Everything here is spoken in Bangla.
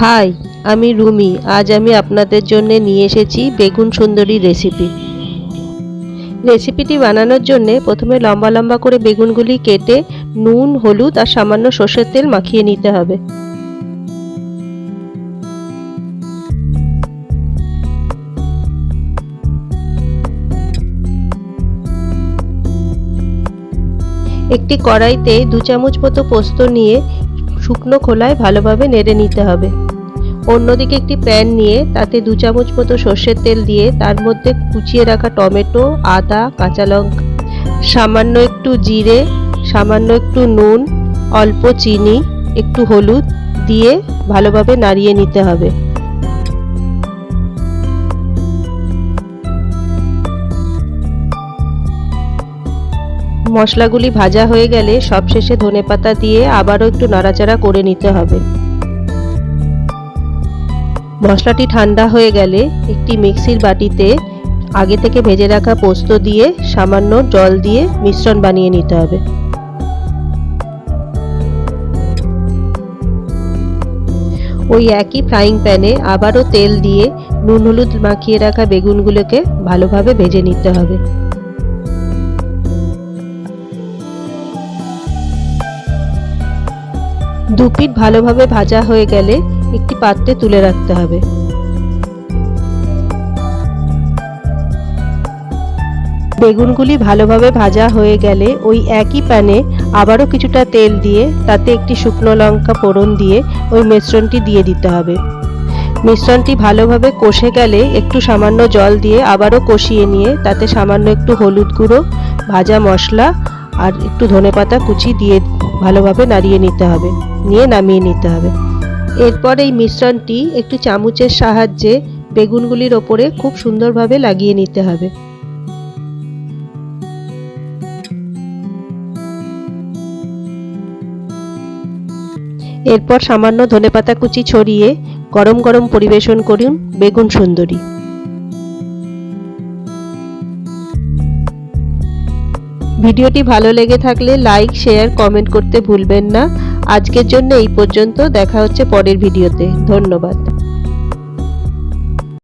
হাই, আমি রুমি। আজ আমি আপনাদের জন্য নিয়ে এসেছি বেগুন সুন্দরী রেসিপি। রেসিপিটি বানানোর জন্য প্রথমে লম্বা লম্বা করে বেগুনগুলি কেটে নুন, হলুদ আর সামান্য সর্ষের তেল মাখিয়ে নিতে হবে। একটি কড়াইতে দু চামচ মতো পোস্ত নিয়ে শুকনো খোলায় ভালোভাবে নেড়ে নিতে হবে। অন্যদিকে একটি প্যান নিয়ে তাতে দু চামচ মতো সর্ষের তেল দিয়ে তার মধ্যে কুচিয়ে রাখা টমেটো, আদা, কাঁচা লঙ্কা, সামান্য একটু জিরে, সামান্য একটু নুন, অল্প চিনি, একটু হলুদ দিয়ে ভালোভাবে নাড়িয়ে নিতে হবে। মশলাগুলি ভাজা হয়ে গেলে সবশেষে ধনেপাতা দিয়ে আবারও একটু নাড়াচাড়া করে নিতে হবে। মশলাটি ঠান্ডা হয়ে গেলে একটি মিক্সির বাটিতে আগে থেকে ভেজে রাখা পোস্ত দিয়ে সামান্য জল দিয়ে মিশ্রণ বানিয়ে নিতে হবে। ওই একই ফ্রাইং প্যানে আবারও তেল দিয়ে নুন হলুদ মাখিয়ে রাখা বেগুনগুলোকে ভালোভাবে ভেজে নিতে হবে। দু পিঠ ভালোভাবে ভাজা হয়ে গেলে একটি পাত্রে তুলে রাখতে হবে। বেগুনগুলি ভালোভাবে ভাজা হয়ে গেলে ওই একই প্যানে আবারও কিছুটা তেল দিয়ে, তাতে একটি শুকনো লঙ্কা ফোড়ন দিয়ে ওই মিশ্রণটি দিয়ে দিতে হবে। মিশ্রণটি ভালোভাবে কষে গেলে একটু সামান্য জল দিয়ে আবারও কষিয়ে নিয়ে তাতে সামান্য একটু হলুদ গুঁড়ো, ভাজা মশলা আর একটু ধনেপাতা কুচি দিয়ে ভালোভাবে নাড়িয়ে নিতে হবে, নিয়ে নামিয়ে নিতে হবে। এরপর এই মিশ্রণটি একটু চামচের সাহায্যে বেগুনগুলির ওপরে খুব সুন্দরভাবে লাগিয়ে নিতে হবে। এরপর সামান্য ধনেপাতা কুচি ছড়িয়ে গরম গরম পরিবেশন করুন বেগুন সুন্দরী। ভিডিওটি ভালো লেগে থাকলে লাইক শেয়ার কমেন্ট করতে ভুলবেন না। আজকের জন্য এই পর্যন্ত। দেখা হচ্ছে পরের ভিডিওতে। ধন্যবাদ।